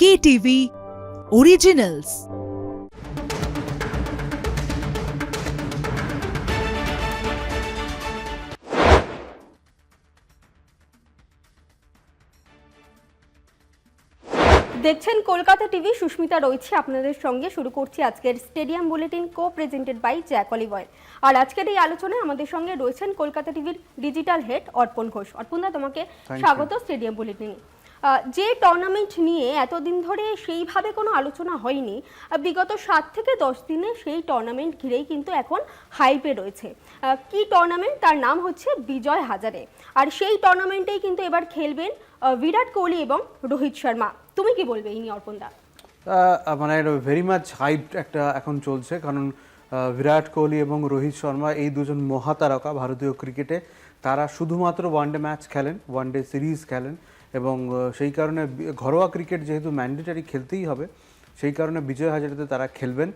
KTV originals দেখছেন Kolkata TV Susmita রয়েছে আপনাদের সঙ্গে। শুরু করছি আজকের stadium bulletin co presented by Jack Olivoy আর আজকের এই আলোচনায় আমাদের সঙ্গে রয়েছেন কলকাতা টিভির ডিজিটাল হেড অর্পণ ঘোষ। অর্পণদা তোমাকে স্বাগত স্টেডিয়াম বুলেটিনে। যে টুর্নামেন্ট নিয়ে এতদিন ধরে সেইভাবে কোনো আলোচনা হয়নি বিগত সাত থেকে দশ দিনে সেই টুর্নামেন্ট ঘিরেই কিন্তু এখন হাইপে রয়েছে। কি টুর্নামেন্ট তার নাম হচ্ছে বিজয় হাজারে। আর সেই টুর্নামেন্টেই কিন্তু এবার খেলবেন বিরাট কোহলি এবং রোহিত শর্মা। তুমি কি বলবে এই নিয়ে অর্পণদা? আহ, মানে ভেরি মাচ হাইপ একটা এখন চলছে কারণ বিরাট কোহলি এবং রোহিত শর্মা এই দুজন মহাতারকা ভারতীয় ক্রিকেটে তারা শুধুমাত্র ওয়ানডে ম্যাচ খেলেন ওয়ানডে সিরিজ খেলেন। এবং সেই কারণে ঘরোয়া ক্রিকেট যেহেতু ম্যান্ডেটারি খেলতেই হবে, সেই কারণে বিজয় হাজারিতে তারা খেলবেন।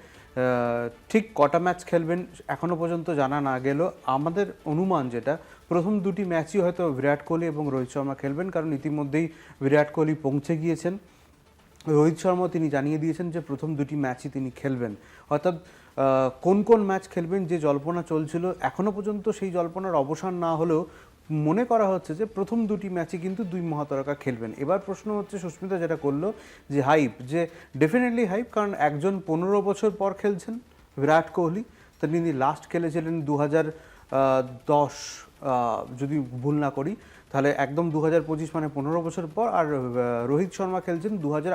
ঠিক কটা ম্যাচ খেলবেন এখনও পর্যন্ত জানা না গেলেও আমাদের অনুমান যেটা, প্রথম দুটি ম্যাচই হয়তো বিরাট কোহলি এবং রোহিত শর্মা খেলবেন, কারণ ইতিমধ্যেই বিরাট কোহলি পৌঁছে গিয়েছেন। রোহিত শর্মা তিনি জানিয়ে দিয়েছেন যে প্রথম দুটি ম্যাচই তিনি খেলবেন। অর্থাৎ কোন কোন ম্যাচ খেলবেন যে জল্পনা চলছিল এখনও পর্যন্ত সেই জল্পনার অবসান না হলেও মনে করা হচ্ছে যে প্রথম দুটি ম্যাচে কিন্তু দুই মহাতারকা খেলবেন। এবার প্রশ্ন হচ্ছে, সুস্মিতা যেটা করল যে হাইপ যে ডেফিনেটলি হাইপ কারণ একজন পনেরো বছর পর খেলছেন বিরাট কোহলি। তিনি লাস্ট খেলেছিলেন দু হাজার দশ যদি ভুল না করি, তাহলে একদম দু পঁচিশ মানে পনেরো বছর পর। আর রোহিত শর্মা খেলছেন দু হাজার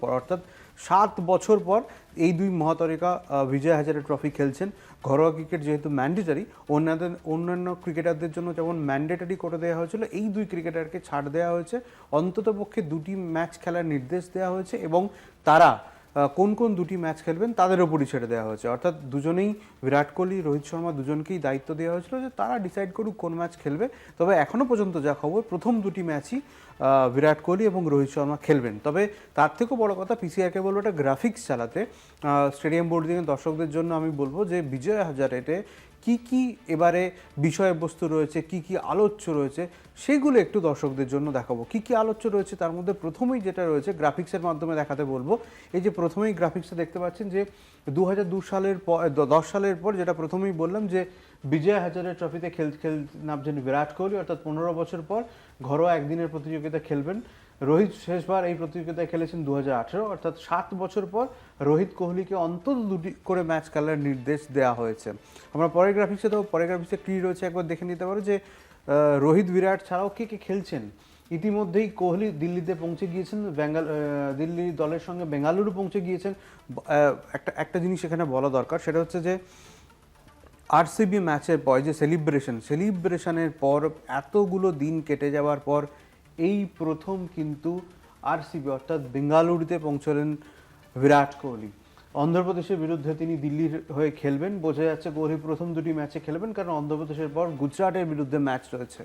পর। অর্থাৎ সাত বছর পর এই দুই মহাতারিকা বিজয় হাজারে ট্রফি খেলছেন। ঘরোয়া ক্রিকেট যেহেতু ম্যান্ডেটারি অন্যান্য অন্যান্য ক্রিকেটারদের জন্য যেমন ম্যান্ডেটারি করে দেওয়া হয়েছিল, এই দুই ক্রিকেটারকে ছাড় দেওয়া হয়েছে। অন্ততপক্ষে দুটি ম্যাচ খেলার নির্দেশ দেওয়া হয়েছে এবং তারা কোন কোন দুটি ম্যাচ খেলবেন তাদের ওপরই ছেড়ে দেওয়া হয়েছে। অর্থাৎ দুজনেই বিরাট কোহলি, রোহিত শর্মা দুজনকেই দায়িত্ব দেওয়া হয়েছিল যে তারা ডিসাইড করুক কোন ম্যাচ খেলবে। তবে এখনও পর্যন্ত যা খবর, প্রথম দুটি ম্যাচই বিরাট কোহলি এবং রোহিত শর্মা খেলবেন। তবে তার থেকেও বড় কথা পিসিআরকে বলব একটা গ্রাফিক্স চালাতে। স্টেডিয়াম বোর্ডিংয়ের দর্শকদের জন্য আমি বলব যে বিজয় হাজারেতে কি কি এবারে বিষয়বস্তু রয়েছে, কি কি আলোচ্য রয়েছে, সেগুলো একটু দর্শকদের জন্য দেখাবো। কি কি আলোচ্য রয়েছে তার মধ্যে প্রথমেই যেটা রয়েছে গ্রাফিক্সের মাধ্যমে দেখাতে বলব। এই যে প্রথমেই গ্রাফিক্সে দেখতে পাচ্ছেন যে দু দু সালের পর দশ সালের পর যেটা প্রথমেই বললাম যে বিজয় হাজারে ট্রফিতে খেল খেল নামছেন বিরাট কোহলি, অর্থাৎ পনেরো বছর পর ঘরোয়া একদিনের প্রতিযোগিতা খেলবেন। রোহিত শেষবার এই প্রতিযোগিতায় খেলেছেন দু হাজার আঠেরো, অর্থাৎ সাত বছর পর রোহিত কোহলিকে অন্তত দুটি করে ম্যাচ খেলার নির্দেশ দেওয়া হয়েছে। আমরা পরের গ্রাফিক্সে তো পরের গ্রাফিক্সে কী রয়েছে একবার দেখে নিতে পারো যে রোহিত বিরাট ছাড়াও কে কে খেলছেন? ইতিমধ্যেই কোহলি দিল্লিতে পৌঁছে গিয়েছেন বেঙ্গাল দিল্লি দলের সঙ্গে বেঙ্গালুরু পৌঁছে গিয়েছেন। একটা একটা জিনিস এখানে বলা দরকার, সেটা হচ্ছে যে আরসিবি ম্যাচের পর যে সেলিব্রেশন সেলিব্রেশনের পর এতগুলো দিন কেটে যাওয়ার পর এই প্রথম কিন্তু আরসিবি অর্থাৎ বেঙ্গালুরুতে পৌঁছলেন বিরাট কোহলি। অন্ধ্রপ্রদেশের বিরুদ্ধে তিনি দিল্লির হয়ে খেলবেন। বোঝা যাচ্ছে কোহলি প্রথম দুটি ম্যাচে খেলবেন, কারণ অন্ধ্রপ্রদেশের পর গুজরাটের বিরুদ্ধে ম্যাচ রয়েছে।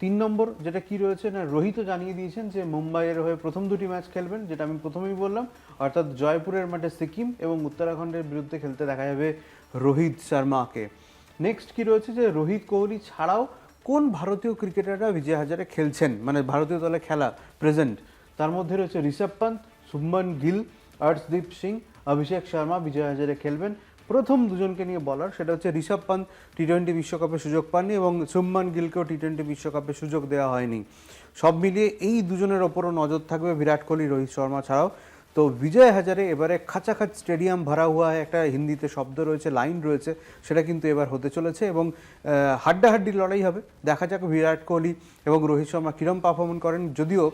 তিন নম্বর যেটা কি রয়েছে না রোহিতও জানিয়ে দিয়েছেন যে মুম্বাইয়ের হয়ে প্রথম দুটি ম্যাচ খেলবেন, যেটা আমি প্রথমেই বললাম। অর্থাৎ জয়পুরের মাঠে সিকিম এবং উত্তরাখণ্ডের বিরুদ্ধে খেলতে দেখা যাবে রোহিত শর্মাকে। নেক্সট কি রয়েছে যে রোহিত কোহলি ছাড়াও কোন ভারতীয় ক্রিকেটাররা বিজয় হাজারে খেলছেন? মানে ভারতীয় দলে খেলা প্রেজেন্ট তার মধ্যে রয়েছে ঋষভ পান্ত শুভমন গিল হর্ষদীপ সিং, অভিষেক শর্মা বিজয় হাজারে খেলবেন। প্রথম দুজনকে নিয়ে বলার সেটা হচ্ছে ঋষভ পান্ত টি টোয়েন্টি বিশ্বকাপে সুযোগ পাননি এবং শুভমান গিলকেও টি টোয়েন্টি বিশ্বকাপে সুযোগ দেওয়া হয়নি। সব মিলিয়ে এই দুজনের ওপরও নজর থাকবে বিরাট কোহলি, রোহিত শর্মা ছাড়াও। তো বিজয় হাজারে এবারে খাঁচাখাচ স্টেডিয়াম ভরা হওয়া একটা হিন্দিতে শব্দ রয়েছে, লাইন রয়েছে, সেটা কিন্তু এবার হতে চলেছে এবং হাড্ডাহাড্ডি লড়াই হবে। দেখা যাক বিরাট কোহলি এবং রোহিত শর্মা কীরম পারফরমেন্স করেন। যদিও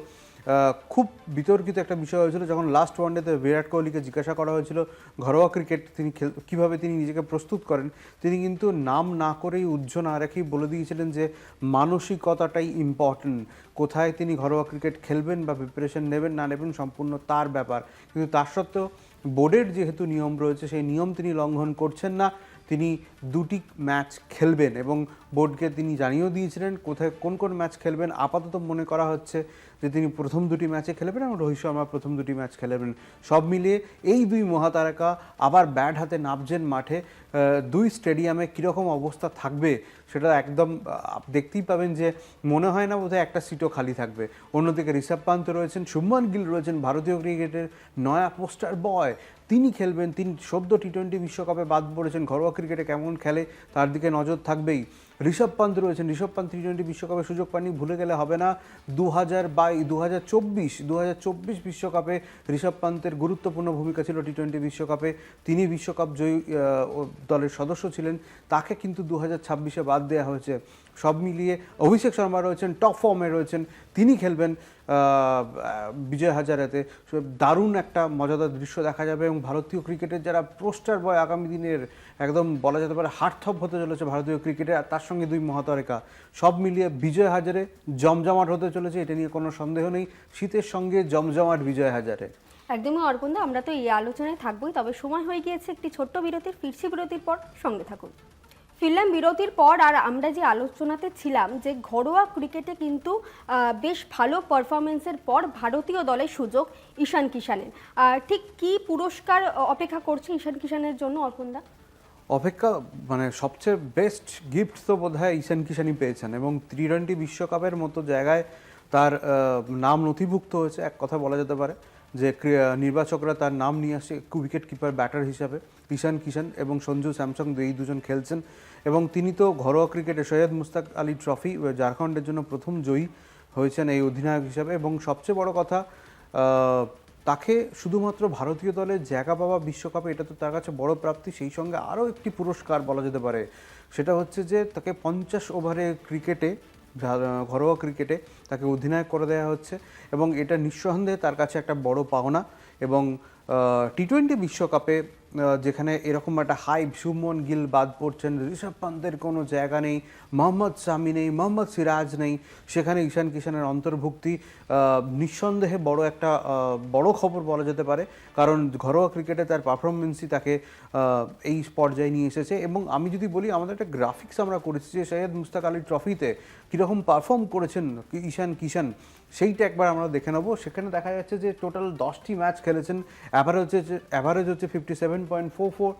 খুব বিতর্কিত একটা বিষয় হয়েছিল যখন লাস্ট ওয়ানডেতে বিরাট কোহলিকে জিজ্ঞাসা করা হয়েছিল, ঘরোয়া ক্রিকেট তিনি খেল, কীভাবে তিনি নিজেকে প্রস্তুত করেন, তিনি কিন্তু নাম না করেই উজ্জ্ব না রেখেই বলে দিয়েছিলেন যে মানসিকতাটাই ইম্পর্টেন্ট কোথায় তিনি ঘরোয়া ক্রিকেট খেলবেন বা প্রিপারেশন নেবেন না নেবেন সম্পূর্ণ তার ব্যাপার। কিন্তু তার সত্ত্বেও বোর্ডের যেহেতু নিয়ম রয়েছে, সেই নিয়ম তিনি লঙ্ঘন করছেন না, তিনি দুটি ম্যাচ খেলবেন এবং বোর্ডকে তিনি জানিয়েও দিয়েছিলেন কোথায় কোন কোন ম্যাচ খেলবেন। আপাতত মনে করা হচ্ছে যে তিনি প্রথম দুটি ম্যাচে খেলবেন এবং রোহিত শর্মা প্রথম দুটি ম্যাচ খেলবেন। সব মিলিয়ে এই দুই মহাতারকা আবার ব্যাট হাতে নামছেন মাঠে। দুই স্টেডিয়ামে কীরকম অবস্থা থাকবে সেটা একদম দেখতেই পাবেন যে মনে হয় না বোধহয় একটা সিটও খালি থাকবে। অন্যদিকে ঋষভ পান্ত রয়েছেন, শুভমান গিল রয়েছেন, ভারতীয় ক্রিকেটের নয়া পোস্টার বয়। তিনি খেলবেন, তিনি সদ্য টি টোয়েন্টি বিশ্বকাপে বাদ পড়েছেন, ঘরোয়া ক্রিকেটে কেমন খেলে তার দিকে নজর থাকবেই। ঋষভ পান্ত রয়েছেন। ঋষভ পান্ত টি টোয়েন্টি বিশ্বকাপে সুযোগ পাননি, ভুলে গেলে হবে না। দু হাজার বাই দু হাজার চব্বিশ দু হাজার চব্বিশ বিশ্বকাপে ঋষভ পান্তের গুরুত্বপূর্ণ ভূমিকা ছিল টি টোয়েন্টি বিশ্বকাপে। তিনি বিশ্বকাপ জয়ী দলের সদস্য ছিলেন। তাকে কিন্তু দু হাজার ছাব্বিশে বাদ দেওয়া হয়েছে। সব মিলিয়ে অভিষেক শর্মা রয়েছেন টপ ফর্মে রয়েছেন, তিনি খেলবেন বিজয় হাজারাতে। দারুণ একটা মজাদার দৃশ্য দেখা যাবে এবং ভারতীয় ক্রিকেটের যারা পোস্টার বয় আগামী দিনের একদম বলা যেতে পারে হার্টথপ হতে চলেছে ভারতীয় ক্রিকেটে, আর তার সঙ্গে দুই মহাতারকা। সব মিলিয়ে বিজয় হাজারে জমজমাট হতে চলেছে, এটা নিয়ে কোনো সন্দেহ নেই। শীতের সঙ্গে জমজমাট বিজয় হাজারে। একদমই অর্পণদা আমরা তো এই আলোচনায় থাকবোই, তবে সময় হয়ে গিয়েছে একটি ছোট্ট বিরতির, ফিরছি বিরতির পর সঙ্গে থাকুন। ফিরলাম বিরতির পর আর আমরা যে আলোচনাতে ছিলাম যে ঘরোয়া ক্রিকেটে কিন্তু বেশ ভালো পারফরমেন্সের পর ভারতীয় দলের সুযোগ ঈশান কিষানের ঠিক কি পুরস্কার অপেক্ষা করছে ঈশান কিষানের জন্য অর্পণদা অপেক্ষা মানে সবচেয়ে বেস্ট গিফট তো বোধহয় ঈশান কিষানই পেয়েছেন এবং টি টোয়েন্টি বিশ্বকাপের মতো জায়গায় তার নাম নথিভুক্ত হয়েছে, এক কথা বলা যেতে পারে। যে নির্বাচকরা তার নাম নিয়ে আসে, উইকেট কিপার, ব্যাটার হিসাবে। ঈশান, কিষান এবং সঞ্জু, স্যামসং, এই দুজন খেলছেন। এবং তিনি তো ঘরোয়া ক্রিকেটে সৈয়দ মুস্তাক আলী ট্রফি ঝাড়খণ্ডের জন্য প্রথম জয়ী হয়েছেন এই অধিনায়ক হিসাবে। এবং সবচেয়ে বড় কথা তাকে শুধুমাত্র ভারতীয় দলে জায়গা পাওয়া বিশ্বকাপে, এটা তো তার কাছে বড় প্রাপ্তি। সেই সঙ্গে আরও একটি পুরস্কার বলা যেতে পারে। সেটা হচ্ছে যে, তাকে পঞ্চাশ ওভারে ক্রিকেটে ঘরোয়া ক্রিকেটে তাকে অধিনায়ক করে দেওয়া হচ্ছে এবং এটা নিঃসন্দেহে তার কাছে একটা বড় পাওনা এবং টি টোয়েন্টি বিশ্বকাপে যেখানে এরকম একটা হাইপ শুভমন গিল বাদ পড়ছেন, ঋষভ পান্তের কোনো জায়গা নেই, মোহাম্মদ শামি নেই, মোহাম্মদ সিরাজ নেই, সেখানে ঈশান কিষানের অন্তর্ভুক্তি নিঃসন্দেহে বড় একটা বড় খবর বলা যেতে পারে, কারণ ঘরোয়া ক্রিকেটে তার পারফরমেন্সই তাকে এই পর্যায়ে নিয়ে এসেছে। এবং আমি যদি বলি, আমাদের একটা গ্রাফিক্স আমরা করেছি যে সৈয়দ মুস্তাক আলী ট্রফিতে কীরকম পারফর্ম করেছেন ঈশান কিষান সেইটা একবার আমরা দেখে নেব। সেখানে দেখা যাচ্ছে যে টোটাল দশটি ম্যাচ খেলেছেন। অ্যাভারেজ হচ্ছে অ্যাভারেজ হচ্ছে fifty seven point four four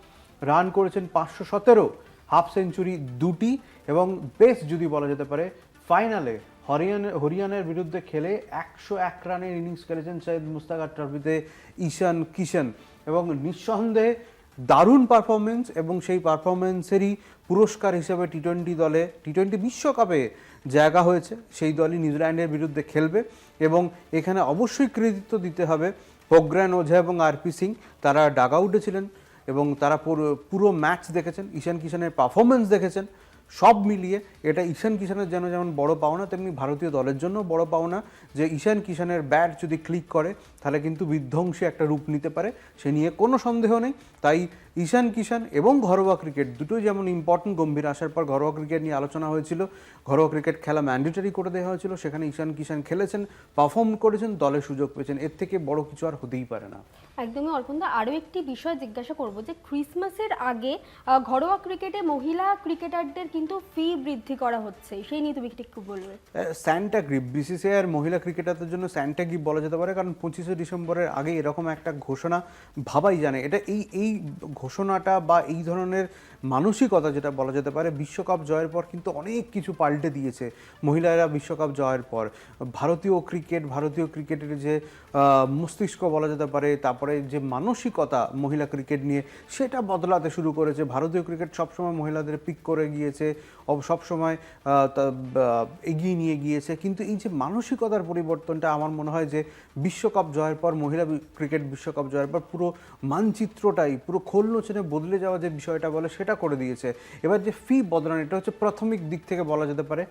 run করেছেন পাঁচশো সতেরো হাফ সেঞ্চুরি দুটি এবং বেস্ট যদি বলা যেতে পারে ফাইনালে হরিয়ানা, হরিয়ানার বিরুদ্ধে খেলে একশো এক রানের ইনিংস খেলেছেন সৈয়দ মুস্তাকার ট্রফিতে ঈশান কিষান এবং নিঃসন্দেহে দারুণ পারফরমেন্স এবং সেই পারফরমেন্সেরই পুরস্কার হিসেবে টি টোয়েন্টি দলে টি টোয়েন্টি বিশ্বকাপে জায়গা হয়েছে। সেই দলই নিউজিল্যান্ডের বিরুদ্ধে খেলবে এবং এখানে অবশ্যই কৃতিত্ব দিতে হবে পোগ্রান ওঝা এবং আরপি সিং। তারা ডাগ আউটে ছিলেন এবং তারা পুরো পুরো ম্যাচ দেখেছেন। ঈশান কিষানের পারফরমেন্স দেখেছেন। সব মিলিয়ে এটা ঈশান কিষানের যেন যেমন বড় পাওনা, তেমনি ভারতীয় দলের জন্য বড় পাওনা। যে ঈশান কিষানের ব্যাট যদি ক্লিক করে, তাহলে কিন্তু বিধ্বংসী একটা রূপ নিতে পারে, সে নিয়ে কোনো সন্দেহ নেই। তাই ঈশান কিষান এবং ঘরোয়া ক্রিকেট দুটোই যেমন ইম্পর্টেন্ট গম্ভীর আসার পর ঘরোয়া ক্রিকেট নিয়ে আলোচনা হয়েছিল। ঘরোয়া ক্রিকেট খেলা ম্যান্ডেটরি করে দেওয়া হয়েছিল, সেখানে ঈশান কিষান খেলেছেন পারফর্ম করেছেন, দলে সুযোগ পেয়েছেন। এর থেকে বড় কিছু আর হতেই পারে না। একদমই অর্পণদা, আরও একটি বিষয় জিজ্ঞাসা করব যে ক্রিসমাসের আগে ঘরোয়া ক্রিকেটে মহিলা ক্রিকেটারদের কিন্তু ফি বৃদ্ধি করা হচ্ছে। সেই নিয়ে তুমি একটু বলবে? স্যান্টা গ্রিপ বিসিসিআই মহিলা ক্রিকেটারদের জন্য স্যান্টা গ্রিপ বলা যেতে পারে, কারণ পঁচিশে ডিসেম্বরের আগে এরকম একটা ঘোষণা ভাবাই জানে। এটা এই এই ঘোষণাটা বা এই ধরনের মানসিকতা যেটা বলা যেতে পারে, বিশ্বকাপ জয়ের পর কিন্তু অনেক কিছু পাল্টে দিয়েছে মহিলারা বিশ্বকাপ জয়ের পর। ভারতীয় ক্রিকেট, ভারতীয় ক্রিকেটের যে মস্তিষ্ক বলা যেতে পারে, তারপরে যে মানসিকতা মহিলা ক্রিকেট নিয়ে, সেটা বদলাতে শুরু করেছে। ভারতীয় ক্রিকেট সবসময় মহিলাদের পিক করে গিয়েছে। সবসময় এগিয়ে নিয়ে গিয়েছে। কিন্তু এই যে মানসিকতার পরিবর্তনটা আমার মনে হয় যে বিশ্বকাপ জয়ের পর, মহিলা ক্রিকেট বিশ্বকাপ জয়ের পর পুরো মানচিত্রটাই, পুরো খোল নোচনে বদলে যাওয়া যে বিষয়টা বলে সেটা করে দিয়েছে। এবার যে ফি বদলান, এটা হচ্ছে প্রাথমিক দিক থেকে বলা যেতে পারে।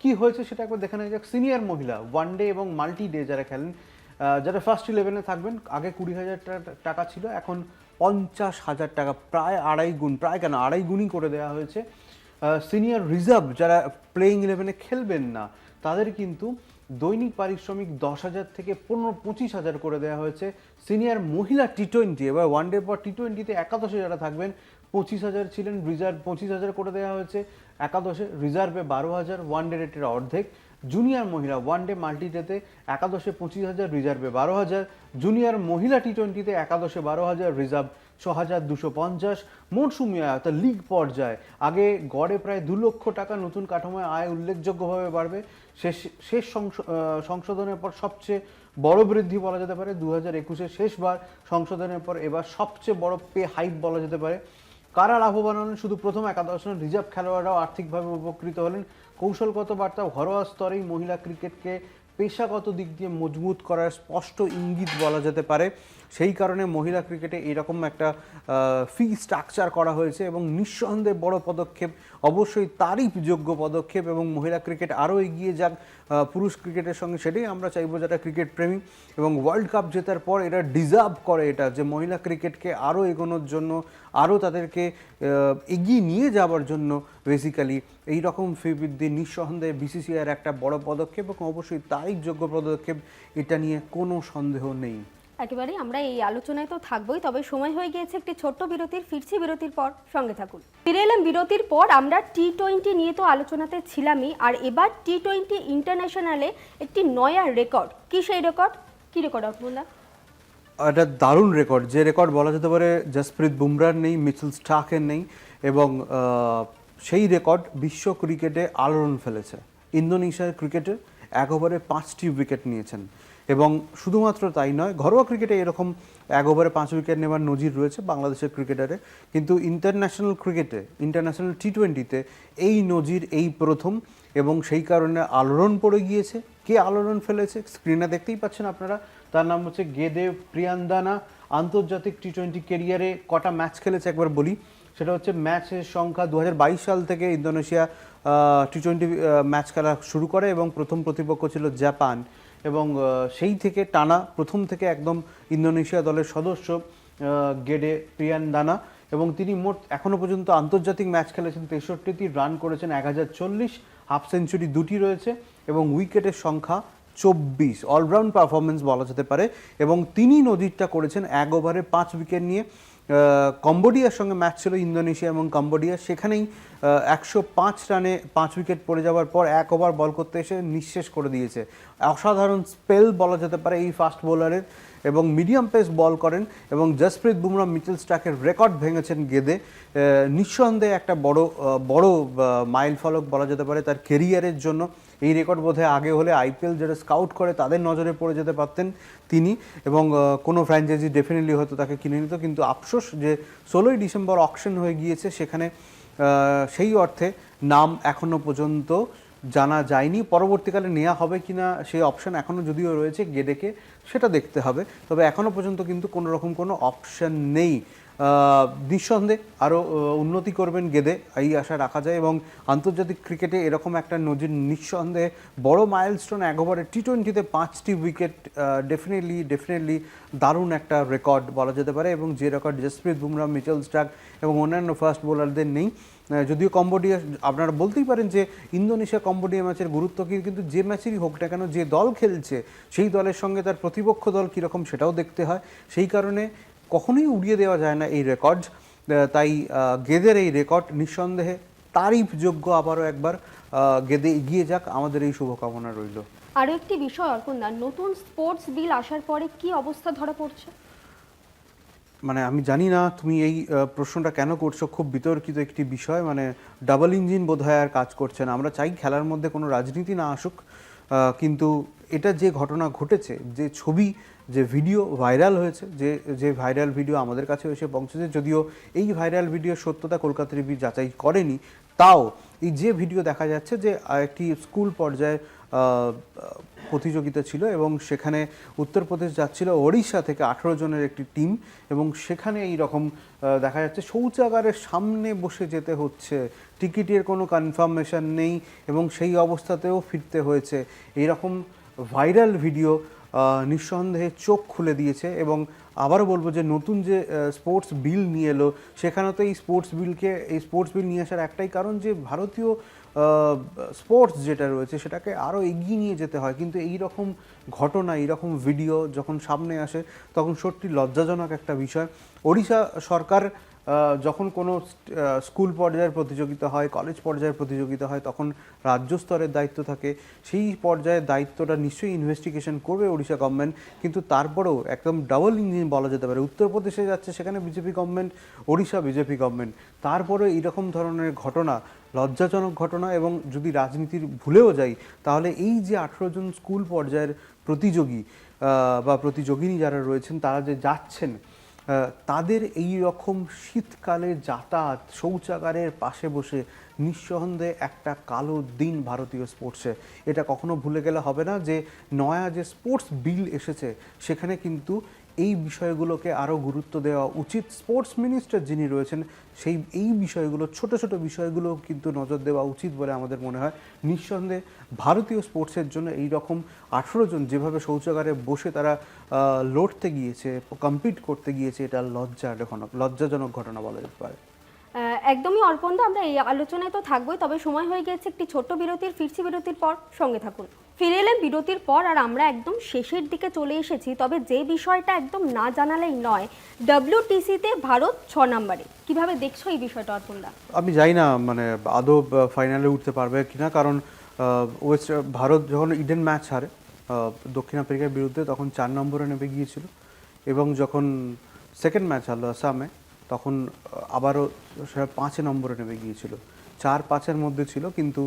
কি হয়েছে সেটা একবার দেখে নেওয়া যাক। সিনিয়র মহিলা ওয়ান ডে এবং মাল্টি ডে যারা খেলেন যারা ফার্স্ট ইলেভেনে থাকবেন, আগে কুড়ি হাজার টাকা ছিল, এখন পঞ্চাশ হাজার টাকা, প্রায় আড়াই গুণ, প্রায় কেন আড়াই গুণই করে দেওয়া হয়েছে। সিনিয়র রিজার্ভ যারা প্লেইং ইলেভেনে খেলবেন না, তাদের কিন্তু দৈনিক পারিশ্রমিক দশ হাজার থেকে পনেরো পঁচিশ হাজার করে দেওয়া হয়েছে। সিনিয়র মহিলা টি টোয়েন্টি এবার ওয়ান ডে পর টি টোয়েন্টিতে একাদশে যারা থাকবেন, পঁচিশ হাজার ছিলেন রিজার্ভ পঁচিশ হাজার করে দেওয়া হয়েছে। একাদশে রিজার্ভে বারো হাজার ওয়ান ডে রেটের অর্ধেক। জুনিয়র মহিলা ওয়ান ডে মাল্টিডেতে একাদশে পঁচিশ হাজার রিজার্ভে বারো হাজার। জুনিয়র মহিলা টি টোয়েন্টিতে একাদশে বারো হাজার রিজার্ভ ছ হাজার দুশো পঞ্চাশ মরশুমি আয় অর্থাৎ লিগ পর্যায়ে। আগে গড়ে প্রায় দু লক্ষ টাকা নতুন কাঠামোয় আয় উল্লেখযোগ্যভাবে বাড়বে। শেষ শেষ সংশোধনের পর সবচেয়ে বড় বৃদ্ধি বলা যেতে পারে দু হাজার একুশের শেষবার। সংশোধনের পর এবার সবচেয়ে বড় পে হাইপ বলা যেতে পারে। কারা লাভবান হলেন? শুধু প্রথম একাদশ রিজার্ভ খেলোয়াড়রাও আর্থিকভাবে উপকৃত হলেন। কৌশলগত বার্তা ঘরোয়া স্তরেই মহিলা ক্রিকেটকে পেশাগত দিক দিয়ে মজবুত করার স্পষ্ট ইঙ্গিত বলা যেতে পারে। সেই কারণে মহিলা ক্রিকেটে এরকম একটা ফি স্ট্রাকচার করা হয়েছে এবং নিঃসন্দেহে বড় পদক্ষেপ, অবশ্যই তারিফযোগ্য পদক্ষেপ এবং মহিলা ক্রিকেট আরও এগিয়ে যাক। পুরুষ ক্রিকেটের সঙ্গে সেটাই আমরা চাইব যারা ক্রিকেট প্রেমী এবং ওয়ার্ল্ড কাপ জেতার পর এরা ডিজার্ভ করে এটা, যে মহিলা ক্রিকেটকে আরও এগোনোর জন্য আরও তাদেরকে এগিয়ে নিয়ে যাওয়ার জন্য বেসিক্যালি এই রকম ফি বৃদ্ধি নিঃসন্দেহে বিসিসিআইয়ের একটা বড় পদক্ষেপ এবং অবশ্যই তারিখযোগ্য পদক্ষেপ, এটা নিয়ে কোনো সন্দেহ নেই। একেবারেই আমরা এই আলোচনায় তো থাকবোই, তবে সময় হয়ে গিয়েছে একটি ছোট্ট বিরতির, ফিরছি বিরতির পর সঙ্গে থাকুন। ফিরে এলাম বিরতির পর, আমরা টি টোয়েন্টি নিয়ে তো আলোচনাতে ছিলামই, আর এবার টি টোয়েন্টি ইন্টারন্যাশনালে একটি নয়া রেকর্ড কি সেই রেকর্ড কি রেকর্ড অর্পণদা একটা দারুণ রেকর্ড যে রেকর্ড বলা যেতে পারে জসপ্রীত বুমরার নেই, মিচেল স্টাকের নেই এবং সেই রেকর্ড বিশ্ব ক্রিকেটে আলোড়ন ফেলেছে। ইন্দোনেশিয়ার ক্রিকেটে এক ওভারে পাঁচটি উইকেট নিয়েছেন। এবং শুধুমাত্র তাই নয়, ঘরোয়া ক্রিকেটে এরকম এক ওভারে পাঁচ উইকেট নেওয়ার নজির রয়েছে বাংলাদেশের ক্রিকেটারে কিন্তু ইন্টারন্যাশনাল ক্রিকেটে ইন্টারন্যাশনাল টি টোয়েন্টিতে এই নজির এই প্রথম এবং সেই কারণে আলোড়ন পড়ে গিয়েছে। কে আলোড়ন ফেলেছে? স্ক্রিনে দেখতেই পাচ্ছেন আপনারা। তার নাম হচ্ছে গেদেব প্রিয়ান্দানা। আন্তর্জাতিক টি টোয়েন্টি কেরিয়ারে কটা ম্যাচ খেলেছে একবার বলি? সেটা হচ্ছে ম্যাচের সংখ্যা দু হাজার বাইশ সাল থেকে ইন্দোনেশিয়া টি টোয়েন্টি ম্যাচ খেলা শুরু করে এবং প্রথম প্রতিপক্ষ ছিল জাপান। এবং সেই থেকে টানা প্রথম থেকে একদম ইন্দোনেশিয়া দলের সদস্য গেডে প্রিয়ান্দানা। এবং তিনি মোট এখনও পর্যন্ত আন্তর্জাতিক ম্যাচ খেলেছেন তেষট্টিটি রান করেছেন এক হাজার চল্লিশ হাফ সেঞ্চুরি দুটি রয়েছে। এবং উইকেটের সংখ্যা চব্বিশ অলরাউন্ড পারফরমেন্স বলা যেতে পারে এবং তিনি নজিরটা করেছেন এক ওভারে পাঁচ উইকেট নিয়ে। কম্বোডিয়ার সঙ্গে ম্যাচ ছিল ইন্দোনেশিয়া এবং কম্বোডিয়া। সেখানেই একশো পাঁচ রানে পাঁচ উইকেট পড়ে যাওয়ার পর এক ওভার বল করতে এসে নিঃশেষ করে দিয়েছে। অসাধারণ স্পেল বলা যেতে পারে এই ফাস্ট বোলারের এবং মিডিয়াম পেস বল করেন এবং জসপ্রীত বুমরা মিচেল স্টাকের রেকর্ড ভেঙেছেন গেদে। নিঃসন্দেহে একটা বড় বড় মাইল ফলক বলা যেতে পারে তার কেরিয়ারের জন্য। এই রেকর্ড বোধহয় আগে হলে আইপিএল যারা স্কাউট করে তাদের নজরে পড়ে যেতে পারতেন তিনি এবং কোনো ফ্র্যাঞ্চাইজি ডেফিনেটলি হয়তো তাকে কিনে নিত। কিন্তু আফসোস যে ষোলোই ডিসেম্বর অকশন হয়ে গিয়েছে, সেখানে সেই অর্থে নাম এখনও পর্যন্ত জানা যায়নি। পরবর্তীকালে নেওয়া হবে কিনা সেই অপশান এখনও যদিও রয়েছে গেডেকে সেটা দেখতে হবে। তবে এখনও পর্যন্ত কিন্তু কোনো রকম কোনো অপশন নেই। নিঃসন্দেহে আরও উন্নতি করবেন গেদে, এই আশা রাখা যায়। এবং আন্তর্জাতিক ক্রিকেটে এরকম একটা নজির নিঃসন্দেহে বড় মাইলস্টোন এক ওভারে টি টোয়েন্টিতে পাঁচটি উইকেট ডেফিনেটলি ডেফিনেটলি দারুণ একটা রেকর্ড বলা যেতে পারে। এবং যে record Jasprit Bumrah Mitchell Starc এবং অন্যান্য ফাস্ট বোলারদের নেই। যদিও কম্বোডিয়া, আপনারা বলতেই পারেন যে ইন্দোনেশিয়া কম্বোডিয়া ম্যাচের গুরুত্ব কি, কিন্তু যে ম্যাচেরই হোক না কেন, যে দল খেলছে, সেই দলের সঙ্গে তার প্রতিপক্ষ দল কীরকম সেটাও দেখতে হয়। সেই কারণে কখনোই উড়িয়ে দেওয়া যায় না এই রেকর্ড। তাই গেদের এই রেকর্ড নিঃসন্দেহে তারিফযোগ্য আবারও একবার গেদে এগিয়ে যাক। আমাদের এই শুভকামনা রইল। আরও একটি বিষয়, অর্পণদা, নতুন স্পোর্টস বিল আসার পরে কি অবস্থা ধরা পড়ছে? মানে আমি জানি না তুমি এই প্রশ্নটা কেন করছ। খুব বিতর্কিত একটি বিষয় মানে ডাবল ইঞ্জিন বোধহয় আর কাজ করছে না। আমরা চাই খেলার মধ্যে কোনো রাজনীতি না আসুক কিন্তু এটা যে ঘটনা ঘটেছে, যে ছবি, যে ভিডিও ভাইরাল হয়েছে, যে যে ভাইরাল ভিডিও আমাদের কাছে এসে পৌঁছেছে, যদিও এই ভাইরাল ভিডিওর সত্যতা কলকাতা রিভি যাচাই করেনি, তাও এই যে ভিডিও দেখা যাচ্ছে যে একটি স্কুল পর্যায়ে প্রতিযোগিতা ছিল এবং সেখানে উত্তরপ্রদেশ যাচ্ছিল ওড়িশা থেকে আঠেরো জনের একটি টিম এবং সেখানে এই রকম দেখা যাচ্ছে শৌচাগারের সামনে বসে যেতে হচ্ছে। টিকিটের কোনো কনফার্মেশন নেই এবং সেই অবস্থাতেও ফিরতে হয়েছে। এইরকম ভাইরাল ভিডিও নিঃসন্দেহে চোখ খুলে দিয়েছে এবং আবারও বলব যে নতুন যে স্পোর্টস বিল নিয়ে এলো সেখানে তো এই স্পোর্টস বিলকে এই স্পোর্টস বিল নিয়ে আসার একটাই কারণ যে ভারতীয় স্পোর্টস যেটা রয়েছে সেটাকে আরও এগিয়ে নিয়ে যেতে হয়। কিন্তু এই রকম ঘটনা, এই রকম ভিডিও যখন সামনে আসে, তখন সত্যি লজ্জাজনক একটা বিষয়। ওড়িশা সরকার যখন কোনো স্কুল পর্যায়ের প্রতিযোগিতা হয় কলেজ পর্যায়ের প্রতিযোগিতা হয়, তখন রাজ্য স্তরের দায়িত্ব থাকে। সেই পর্যায়ের দায়িত্বটা নিশ্চয়ই ইনভেস্টিগেশন করবে ওড়িশা গভর্নমেন্ট কিন্তু তারপরেও একদম ডাবল ইঞ্জিন বলা যেতে পারে। উত্তরপ্রদেশে যাচ্ছে সেখানে BJP government Odisha BJP government তারপরে এইরকম ধরনের ঘটনা লজ্জাজনক ঘটনা এবং যদি রাজনীতির ভুলেও যাই, তাহলে এই যে আঠেরো জন স্কুল পর্যায়ের প্রতিযোগী বা প্রতিযোগিনী যারা রয়েছেন, তারা যে যাচ্ছেন তাদের এই রকম শীতকালে যাতায়াত শৌচাগারের পাশে বসে নিঃসন্দেহে একটা কালো দিন ভারতীয় স্পোর্টসে এটা কখনো ভুলে গেলে হবে না যে নয়া যে স্পোর্টস বিল এসেছে, সেখানে কিন্তু এই বিষয়গুলোকে আরও গুরুত্ব দেওয়া উচিত। স্পোর্টস মিনিস্টার যিনি রয়েছেন, সেই, এই বিষয়গুলো, ছোট ছোট বিষয়গুলো কিন্তু নজর দেওয়া উচিত বলে আমাদের মনে হয়। নিঃসন্দেহে ভারতীয় স্পোর্টসের জন্য এই রকম আঠেরো জন যেভাবে শৌচাগারে বসে তারা লড়তে গিয়েছে কম্পিট করতে গিয়েছে, এটা লজ্জাজনক লজ্জাজনক ঘটনা বলা যেতে পারে। একদমই অর্পণদা আমরা এই আলোচনায় তো থাকবোই, তবে সময় হয়ে গেছে, একটি ছোট্ট বিরতির, ফিরছি বিরতির পর সঙ্গে থাকুন। ফিরে এলেন বিরতির পর আর আমরা একদম শেষের দিকে চলে এসেছি, তবে যে বিষয়টা একদম না জানালেই নয় ডব্লিউটিসিতে ভারত ছ নম্বরে। কীভাবে দেখছ এই বিষয়টা অর্পণদা আমি জানি না মানে আদৌ ফাইনালে উঠতে পারবে কিনা, কারণ ওয়েস্ট ভারত যখন ইডেন ম্যাচ হারে দক্ষিণ আফ্রিকার বিরুদ্ধে তখন চার নম্বরে নেমে গিয়েছিল এবং যখন সেকেন্ড ম্যাচ হলো আসামে, তখন, আবারও সেটা পাঁচে নম্বরে নেমে গিয়েছিল। চার পাঁচের মধ্যে ছিল, কিন্তু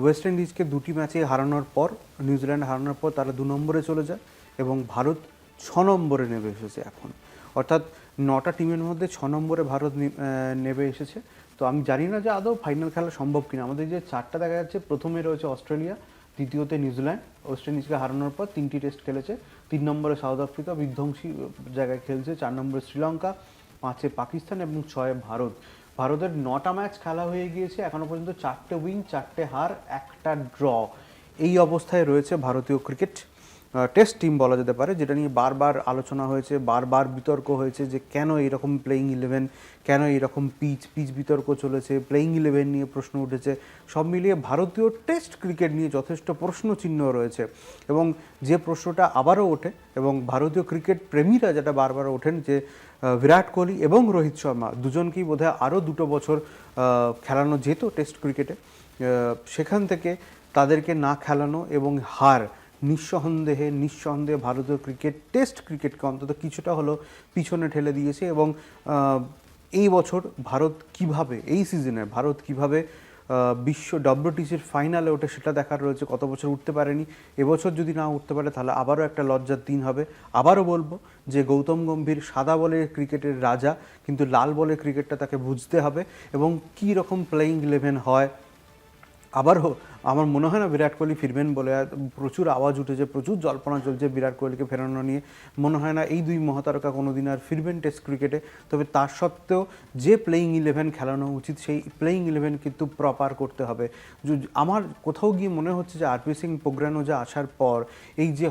ওয়েস্ট ইন্ডিজকে দুটি ম্যাচে হারানোর পর, নিউজিল্যান্ড হারানোর পর তারা দু নম্বরে চলে যায় এবং ভারত ছ নম্বরে নেমে এসেছে এখন। অর্থাৎ নটা টিমের মধ্যে ছ নম্বরে ভারত নেমে এসেছে। তো আমি জানি না যে আদৌ ফাইনাল খেলা সম্ভব কিনা। আমাদের যে চারটা দেখা যাচ্ছে, প্রথমে রয়েছে অস্ট্রেলিয়া, দ্বিতীয়তে নিউজিল্যান্ড। ওয়েস্ট ইন্ডিজকে হারানোর পর তিনটি টেস্ট খেলেছে। তিন নম্বরে সাউথ আফ্রিকা, বিধ্বংসী জায়গায় খেলছে। চার নম্বরে শ্রীলঙ্কা, পাঁচে পাকিস্তান এবং ছয়ে ভারত। ভারতের নটা ম্যাচ খেলা হয়ে গিয়েছে। এখনও পর্যন্ত চারটে উইন চারটে হার, একটা ড্র এই অবস্থায় রয়েছে ভারতীয় ক্রিকেট টেস্ট টিম বলা যেতে পারে, যেটা নিয়ে বারবার আলোচনা হয়েছে, বারবার বিতর্ক হয়েছে যে কেন এইরকম প্লেইং ইলেভেন কেন এইরকম পিচ পিচ বিতর্ক চলেছে প্লেইং ইলেভেন নিয়ে প্রশ্ন উঠেছে, সব মিলিয়ে ভারতীয় টেস্ট ক্রিকেট নিয়ে যথেষ্ট প্রশ্ন চিহ্ন রয়েছে। এবং যে প্রশ্নটা আবারও ওঠে, এবং ভারতীয় ক্রিকেট প্রেমীরা যেটা বারবার ওঠেন যে বিরাট কোহলি এবং রোহিত শর্মা দুজনকেই বোধহয় আরও দুটো বছর খেলানো যেত টেস্ট ক্রিকেটে সেখান থেকে তাদেরকে না খেলানো এবং হার নিঃসন্দেহে নিঃসন্দেহে ভারতীয় ক্রিকেট, টেস্ট ক্রিকেটকে অন্তত কিছুটা হলো পিছনে ঠেলে দিয়েছে এবং এই বছর ভারত কীভাবে, এই সিজনে ভারত কীভাবে বিশ্ব ডব্লিউটিসির ফাইনালে ওঠে সেটা দেখার রয়েছে, কত বছর উঠতে পারেনি। এবছর যদি না উঠতে পারে তাহলে আবারও একটা লজ্জার দিন হবে। আবারও বলব যে গৌতম গম্ভীর সাদা বলের ক্রিকেটের রাজা, কিন্তু লাল বলের ক্রিকেটটা তাকে বুঝতে হবে এবং কী রকম প্লেয়িং ইলেভেন হয়, আবারও আমার মনে হয় না বিরাট কোহলি ফিরবেন বলে প্রচুর আওয়াজ উঠেছে, প্রচুর জল্পনা চলছে বিরাট কোহলিকে ফেরানো নিয়ে। মনে হয় না এই দুই মহাতারকা কোনোদিন আর ফিরবেন টেস্ট ক্রিকেটে। তবে তার সত্ত্বেও যে প্লেয়িং ইলেভেন খেলানো উচিত, সেই প্লেয়িং ইলেভেন কিন্তু প্রপার করতে হবে। আমার কোথাও গিয়ে মনে হচ্ছে যে আরপি সিং পোগ্রানো যে আসার পর, এই যে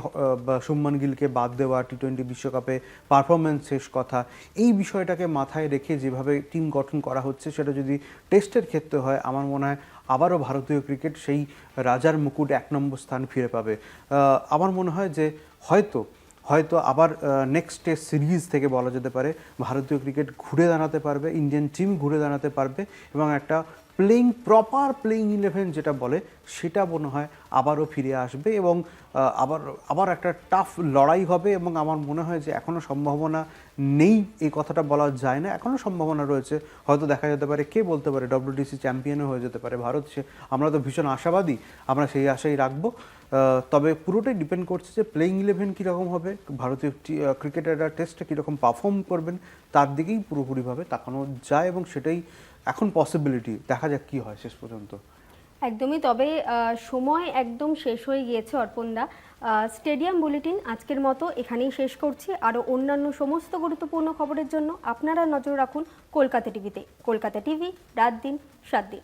শুভমান গিলকে বাদ দেওয়া টি টোয়েন্টি বিশ্বকাপে পারফরমেন্স শেষ কথা, এই বিষয়টাকে মাথায় রেখে যেভাবে টিম গঠন করা হচ্ছে, সেটা যদি টেস্টের ক্ষেত্রে হয়, আমার মনে হয় আবারও ভারতীয় ক্রিকেট সেই রাজার মুকুট এক নম্বর স্থান ফিরে পাবে। আমার মনে হয় যে হয়তো হয়তো আবার নেক্সট টেস্ট সিরিজ থেকে বলা যেতে পারে, ভারতীয় ক্রিকেট ঘুরে দাঁড়াতে পারবে ইন্ডিয়ান টিম ঘুরে দাঁড়াতে পারবে এবং একটা প্লেইং প্রপার প্লেইং ইলেভেন যেটা বলে, সেটা মনে হয় আবারও ফিরে আসবে এবং আবার আবার একটা টাফ লড়াই হবে এবং আমার মনে হয় যে এখনও সম্ভাবনা নেই, এই কথাটা বলা যায় না। এখনও সম্ভাবনা রয়েছে। হয়তো দেখা যেতে পারে, কে বলতে পারে ডব্লিউডিসি চ্যাম্পিয়নও হয়ে যেতে পারে ভারত। সে, আমরা তো ভীষণ আশাবাদী, আমরা সেই আশাই রাখব। তবে পুরোটাই ডিপেন্ড করছে যে প্লেইং ইলেভেন কীরকম হবে, ভারতীয় ক্রিকেটাররা টেস্টে কীরকম পারফর্ম করবেন, তার দিকেই পুরোপুরিভাবে তাকানো যায় এবং সেটাই এখন পসিবিলিটি দেখা যাক কি হয় শেষ পর্যন্ত। একদমই, তবে সময় একদম শেষ হয়ে গিয়েছে, অর্পণদা। স্টেডিয়াম বুলেটিন আজকের মতো এখানেই শেষ করছি। আরও অন্যান্য সমস্ত গুরুত্বপূর্ণ খবরের জন্য আপনারা নজর রাখুন কলকাতা টিভিতে। কলকাতা টিভি, রাত দিন, সাত দিন।